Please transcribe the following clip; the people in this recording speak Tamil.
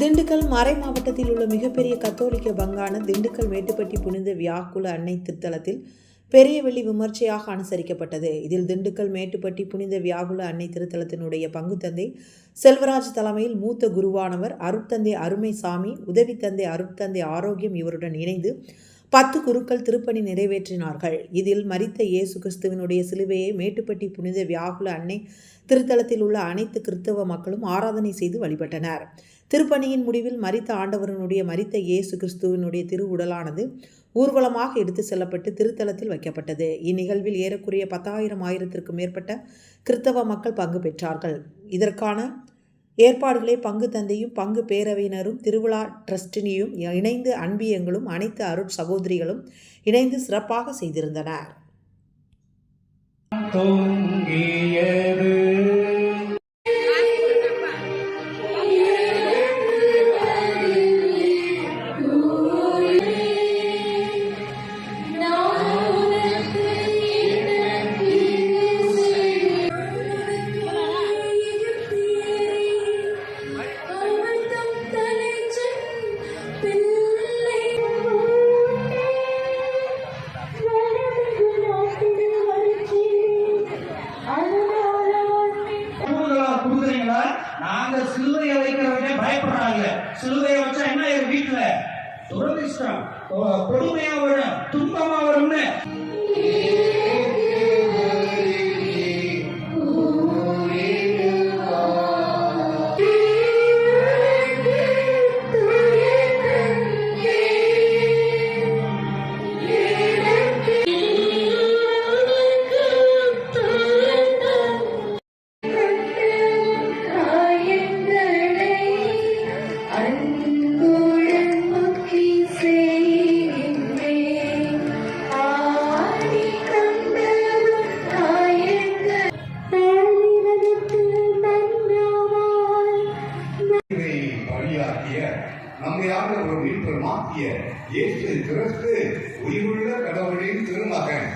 திண்டுக்கல் மறை மாவட்டத்தில் உள்ள மிகப்பெரிய கத்தோலிக்க பங்கான திண்டுக்கல் மேட்டுப்பட்டி புனித வியாக்குல அன்னை திருத்தலத்தில் பெரிய வெள்ளி விமர்சையாக அனுசரிக்கப்பட்டது. இதில் திண்டுக்கல் மேட்டுப்பட்டி புனித வியாகுல அன்னை திருத்தலத்தினுடைய பங்கு தந்தை செல்வராஜ் தலைமையில் மூத்த குருவானவர் அருட்தந்தை அருமைசாமி உதவி தந்தை அருட்தந்தை ஆரோக்கியம் இவருடன் இணைந்து பத்து குருக்கள் திருப்பணி நிறைவேற்றினார்கள். இதில் மரித்த இயேசு கிறிஸ்துவினுடைய சிலுவையை மேட்டுப்பட்டி புனித வியாகுல அன்னை திருத்தலத்தில் உள்ள அனைத்து கிறிஸ்தவ மக்களும் ஆராதனை செய்து வழிபட்டனர். திருப்பணியின் முடிவில் மறித்த ஆண்டவரனுடைய மறித்த இயேசு கிறிஸ்துவினுடைய திருவுடலானது ஊர்வலமாக எடுத்து செல்லப்பட்டு திருத்தலத்தில் வைக்கப்பட்டது. இந்நிகழ்வில் ஏறக்குறைய பத்தாயிரம் ஆயிரத்திற்கும் மேற்பட்ட கிறிஸ்தவ மக்கள் பங்கு பெற்றார்கள். இதற்கான ஏற்பாடுகளை பங்கு தந்தையும் பங்கு பேரவையினரும் திருவிழா ட்ரஸ்டினியும் இணைந்து அன்பியங்களும் அனைத்து அருட் சகோதரிகளும் இணைந்து சிறப்பாக செய்திருந்தனர். அந்த சிலுவையை வைக்கிறவங்க பயப்படுறாங்க. சிலுவையை வச்சா என்ன என் வீட்டுல? துரதிஷ்டம் கொடுமையா வரும் துன்பமா வரும்னு. ஒரு மாற்றிய இயேசு கிறிஸ்து உயிருள்ள கடவுளின் திருமகன்.